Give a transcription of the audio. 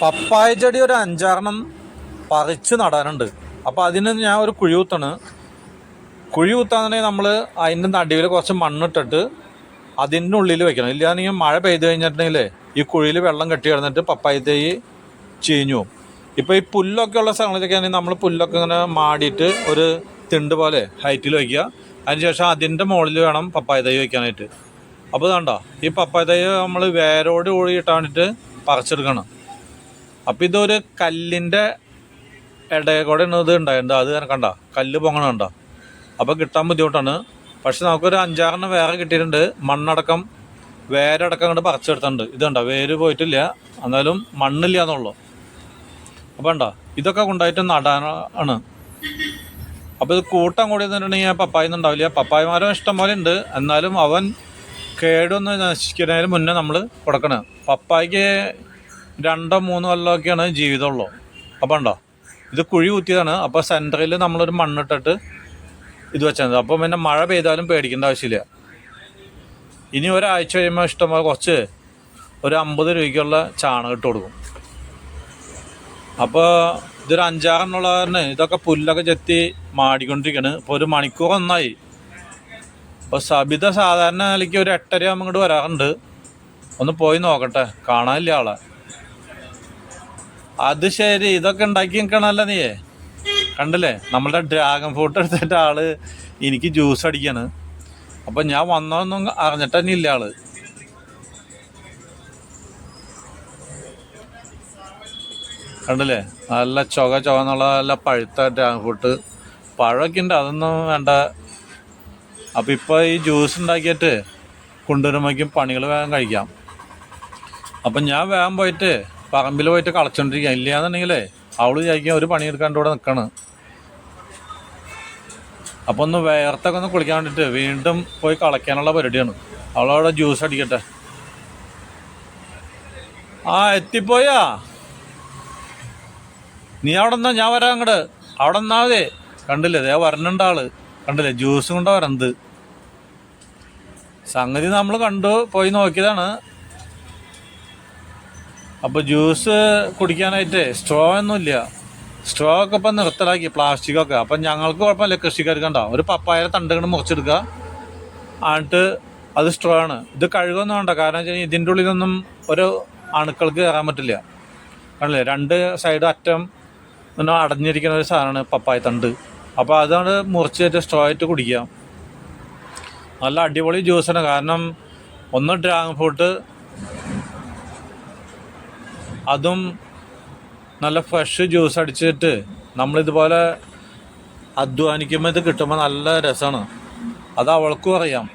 പപ്പായ ചെടി ഒരു അഞ്ചാറെണ്ണം പറിച്ച് നടാനുണ്ട്. അപ്പോൾ അതിന് ഞാൻ ഒരു കുഴി കുത്താണ്. കുഴി കുത്താന്നുണ്ടെങ്കിൽ നമ്മൾ അതിന്റെ നടുവിൽ കുറച്ച് മണ്ണിട്ടിട്ട് അതിന്റെ ഉള്ളിൽ വെക്കണം. ഇല്ലാന്നെങ്കിൽ മഴ പെയ്ത് കഴിഞ്ഞിട്ടുണ്ടെങ്കിൽ ഈ കുഴിയിൽ വെള്ളം കെട്ടി കിടന്നിട്ട് പപ്പായ ചീഞ്ഞു പോകും. ഇപ്പോൾ ഈ പുല്ലൊക്കെ ഉള്ള സ്ഥലങ്ങളിലൊക്കെ ആണെങ്കിൽ നമ്മൾ പുല്ലൊക്കെ ഇങ്ങനെ മാടിയിട്ട് ഒരു തിണ്ട് പോലെ ഹൈറ്റിൽ വയ്ക്കുക അതിനുശേഷം അതിന്റെ മുകളിൽ വേണം പപ്പായ തൈ വയ്ക്കാനായിട്ട് അപ്പോൾ ഇതാണ്ടോ ഈ പപ്പായ തൈ നമ്മൾ വേരോട് കൂടി ഇട്ടാൻ വേണ്ടിയിട്ട് പറിച്ചെടുക്കണം. അപ്പം ഇതൊരു കല്ലിന്റെ ഇടയിൽ കൂടെ ഇത് ഉണ്ടായിരുന്നു അത് കണ്ട. കല്ല് പൊങ്ങണുണ്ട അപ്പൊ അപ്പോൾ കിട്ടാൻ ബുദ്ധിമുട്ടാണ്. പക്ഷെ നമുക്കൊരു അഞ്ചാറെണ്ണം വേറെ കിട്ടിയിട്ടുണ്ട്. മണ്ണടക്കം വേരടക്കം അങ്ങോട്ട് പറിച്ചെടുത്തിട്ടുണ്ട്. ഇത് കണ്ട വേര് പോയിട്ടില്ല. എന്നാലും മണ്ണില്ല എന്നുള്ളൂ അപ്പോൾ ഉണ്ടോ ഇതൊക്കെ കൊണ്ടായിട്ട് നടാനാണ് അപ്പോൾ ഇത് കൂട്ടം കൂടി നിന്നിട്ടുണ്ടെങ്കിൽ പപ്പായ ഉണ്ടാവില്ല. പപ്പായ മരം ഇഷ്ടം പോലെ ഉണ്ട്. എന്നാലും അവൻ കേടൊന്ന് നശിക്കുന്നതിന് മുന്നേ നമ്മൾ കൊടുക്കണം. പപ്പായ്ക്ക് രണ്ടോ മൂന്നോ കൊല്ലമൊക്കെയാണ് ജീവിതമുള്ളൂ. അപ്പം ഉണ്ടോ ഇത് കുഴി കുത്തിയതാണ്. അപ്പോൾ സെന്ററിൽ നമ്മളൊരു മണ്ണിട്ടിട്ട് ഇത് വെച്ചത് അപ്പം പിന്നെ മഴ പെയ്താലും പേടിക്കേണ്ട ആവശ്യമില്ല. ഇനി ഒരാഴ്ച കഴിയുമ്പോൾ ഇഷ്ടംപോലെ കുറച്ച് ഒരു അമ്പത് രൂപയ്ക്കുള്ള ചാണകം ഇട്ട് കൊടുക്കും. അപ്പോൾ ഇതൊരു അഞ്ചാറെന്നുള്ള കാരണം ഇതൊക്കെ പുല്ലൊക്കെ ചെത്തി മാടിക്കൊണ്ടിരിക്കുകയാണ് ഇപ്പോൾ ഒരു മണിക്കൂർ ഒന്നായി. അപ്പോൾ സബിത സാധാരണ നിലയ്ക്ക് ഒരു എട്ടര ആകുമ്പോൾ ഇങ്ങോട്ട് വരാറുണ്ട്. ഒന്ന് പോയി നോക്കട്ടെ. കാണാനില്ല ആളെ. അത് ശരി. ഇതൊക്കെ ഉണ്ടാക്കി നിൽക്കണല്ല നീയേ? കണ്ടില്ലേ? നമ്മളുടെ ഡ്രാഗൺ ഫ്രൂട്ട് എടുത്തിട്ട് ആൾ എനിക്ക് ജ്യൂസ് അടിക്കാണ്. അപ്പം ഞാൻ വന്നോന്നും അറിഞ്ഞിട്ട് തന്നെ ഇല്ല ആൾ. കണ്ടില്ലേ? നല്ല ചുക ചുവന്നുള്ള നല്ല പഴുത്ത ഡ്രാഗൺ ഫ്രൂട്ട് പഴമൊക്കെ ഉണ്ട് അതൊന്നും വേണ്ട. അപ്പം ഇപ്പോൾ ഈ ജ്യൂസ് ഉണ്ടാക്കിയിട്ട് കൊണ്ടുവരുമ്പോഴേക്കും പണികൾ വേഗം കഴിക്കാം. അപ്പം ഞാൻ വേഗം പോയിട്ട് പറമ്പിൽ പോയിട്ട് കളച്ചോണ്ടിരിക്കുക ഇല്ലാന്നുണ്ടെങ്കിലേ അവൾ വിചാരിക്കും ഒരു പണിയെടുക്കാണ്ട് ഇവിടെ നിൽക്കണ് അപ്പോൾ ഒന്ന് വേർത്തൊക്കെ ഒന്ന് കുളിക്കാൻ വേണ്ടിയിട്ട് വീണ്ടും പോയി കളയ്ക്കാനുള്ള പരിപാടിയാണ്. അവളവിടെ ജ്യൂസ് അടിക്കട്ടെ. ആ എത്തിപ്പോയാ? നീ അവിടെ നിന്നാ? ഞാൻ വരാം അങ്ങോട്ട് അവിടെ നിന്നാ മതി. കണ്ടില്ലേ ദേ വരണുണ്ട് ആൾ. കണ്ടില്ലേ ജ്യൂസും കൊണ്ടാ വരണത് സംഗതി നമ്മൾ കണ്ടു പോയി നോക്കിയതാണ്. അപ്പോൾ ജ്യൂസ് കുടിക്കാനായിട്ട് സ്ട്രോ ഒന്നുമില്ല. സ്ട്രോ ഒക്കെ ഇപ്പം നിർത്തലാക്കി പ്ലാസ്റ്റിക് ഒക്കെ. അപ്പം ഞങ്ങൾക്ക് കുഴപ്പമില്ല കൃഷിക്കാർക്ക് ഉണ്ടാവും ഒരു പപ്പായ തണ്ടുകൾ മുറിച്ചെടുക്കുക. എന്നിട്ട് അത് സ്ട്രോ ആണ്. ഇത് കഴുകൊന്നും വേണ്ട. കാരണം വെച്ചാൽ ഇതിന്റെ ഉള്ളിലൊന്നും ഒരു അണുക്കൾക്ക് കയറാൻ പറ്റില്ല. കണ്ടില്ലേ രണ്ട് സൈഡ് അറ്റം ഇങ്ങനെ അടഞ്ഞിരിക്കുന്ന ഒരു സാധനമാണ് പപ്പായ തണ്ട്. അപ്പോൾ അതാണ് മുറിച്ചിട്ട് സ്ട്രോ ആയിട്ട് കുടിക്കുക നല്ല അടിപൊളി ജ്യൂസാണ്. കാരണം ഒന്ന് ഡ്രാഗൺ ഫ്രൂട്ട് അതും നല്ല ഫ്രഷ് ജ്യൂസ് അടിച്ചിട്ട് നമ്മളിതുപോലെ അധ്വാനിക്കുമ്പോൾ ഇത് കിട്ടുമ്പോൾ നല്ല രസമാണ് അത് അവൾക്കും അറിയാം.